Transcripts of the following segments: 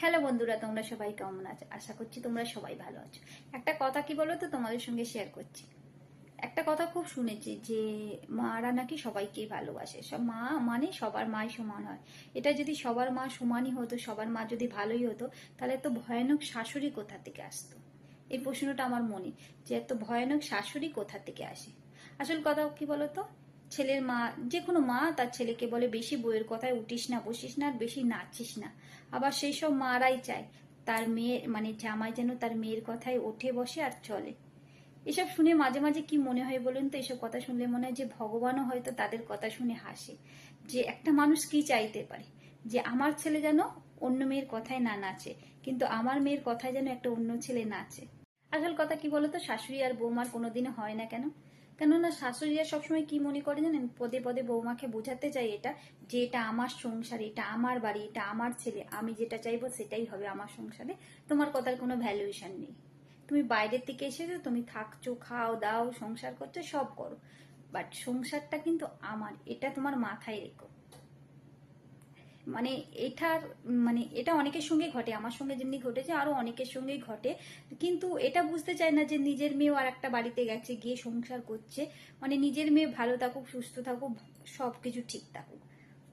Hello বন্ধুরা, তোমরা সবাই কেমন আছো? আশা করছি তোমরা সবাই ভালো আছো। একটা কথা কি বলো তো, তোমাদের সঙ্গে শেয়ার করছি। একটা কথা খুব শুনেছি যে, মারা নাকি সবাইকেই ভালোবাসে। সব মা মানে সবার মাই সমান হয়। এটা যদি সবার মা সমানই হতো, সবার মা যদি ভালোই হতো, তাহলে এত ভয়ানক শাশুড়ি কোথা থেকে আসতো? এই প্রশ্নটা আমার মনে যে, এত ভয়ানক শাশুড়ি কোথা থেকে আসে? আসল কথা কি বলতো ছেলের মা যে কোনো মা তার ছেলেকে বলে, বেশি বইয়ের কথায় উঠিস না, বসিস না, আর বেশি নাচিস না। আবার সেই সব মারাই চায়। তার মেয়ে মানে জামাই যেন তার মেয়ের কথায় ওঠে, বসে আর চলে। এসব শুনে মাঝে মাঝে কি মনে হয় বলুন তো, এসব কথা শুনলে মনে হয় যে ভগবানও হয়তো তাদের কথা শুনে হাসে। যে একটা মানুষ কি চাইতে পারে? যে আমার ছেলে যেন অন্য মেয়ের কথায় না নাচে, কিন্তু আমার মেয়ের কথায় যেন একটা অন্য ছেলে নাচে। আসল কথা কি বলতো? শাশুড়ি আর বৌমার কোনোদিনও হয় না কেন? কেননা শাশুড়িরা সবসময় কি মনে করে জানেন? পদে পদে বৌমাকে বোঝাতে চাই এটা, যে এটা আমার সংসার, এটা আমার বাড়ি, এটা আমার ছেলে, আমি যেটা চাইব সেটাই হবে আমার সংসারে। তোমার কথার কোনো ভ্যালুয়েশন নেই। তুমি বাইরের থেকে এসেছ, তুমি থাকছো, খাও, দাও, সংসার করছ, সব করো। বাট সংসারটা কিন্তু আমার, এটা তোমার মাথায় রেখো। মানে এটার মানে এটা অনেকের সঙ্গে ঘটে, আমার সঙ্গে যেমনি ঘটেছে, আরও অনেকের সঙ্গেই ঘটে। কিন্তু এটা বুঝতে চায় না যে নিজের মেয়েও আর একটা বাড়িতে গেছে, গিয়ে সংসার করছে। মানে নিজের মেয়ে ভালো থাকুক, সুস্থ থাকুক, সবকিছু ঠিক থাকুক।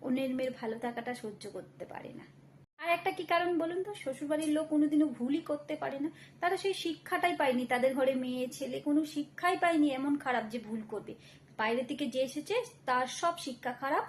অন্যের মেয়ের ভালো থাকাটা সহ্য করতে পারে না। আর একটা কি কারণ বলুন তো? শ্বশুরবাড়ির লোক কোনোদিনও ভুলই করতে পারে না। তারা সেই শিক্ষাটাই পায়নি। তাদের ঘরে মেয়ে, ছেলে কোনো শিক্ষাই পায়নি এমন খারাপ যে ভুল করবে। বাইরে থেকে যে এসেছে, তার সব শিক্ষা খারাপ।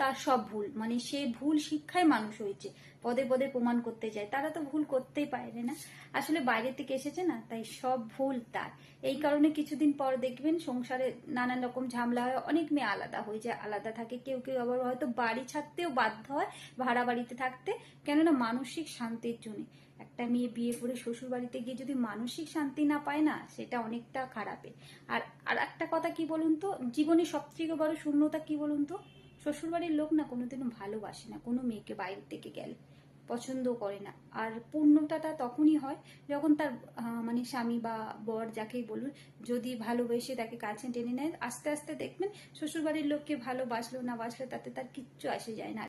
তার সব ভুল। মানে সে ভুল শিক্ষায় মানুষ হয়েছে। পদে পদে প্রমাণ করতে যায়। তারা তো ভুল করতেই পারে না। আসলে বাইরে থেকে এসেছে না, তাই সব ভুল তার। এই কারণে কিছুদিন পর দেখবেন সংসারে নানান রকম ঝামেলা হয়, অনেক মেয়ে আলাদা হয়ে যায়, আলাদা থাকে। কেউ কেউ আবার হয়তো বাড়ি ছাড়তেও বাধ্য হয় ভাড়া বাড়িতে থাকতে। কেননা মানসিক শান্তির জন্য। একটা মেয়ে বিয়ে করে শ্বশুর বাড়িতে গিয়ে যদি মানসিক শান্তি না পায় না, সেটা অনেকটা খারাপে আর আর একটা কথা কি বলুন তো? জীবনে সবথেকে বড় শূন্যতা কি বলুন তো? শ্বশুরবাড়ির লোক না কোনোদিনও ভালোবাসে না, কোনো মেয়েকে বাইরে থেকে গেলে পছন্দ করে না। আর পূর্ণতাটা তখনই হয় যখন তার মানে স্বামী বা বর যাকেই বলুন, যদি ভালোবেসে তাকে কাছে টেনে নেয়, আস্তে আস্তে দেখবেন শ্বশুরবাড়ির লোককে ভালোবাসলো না বাসলো তাতে তার কিচ্ছু আসে যায় না।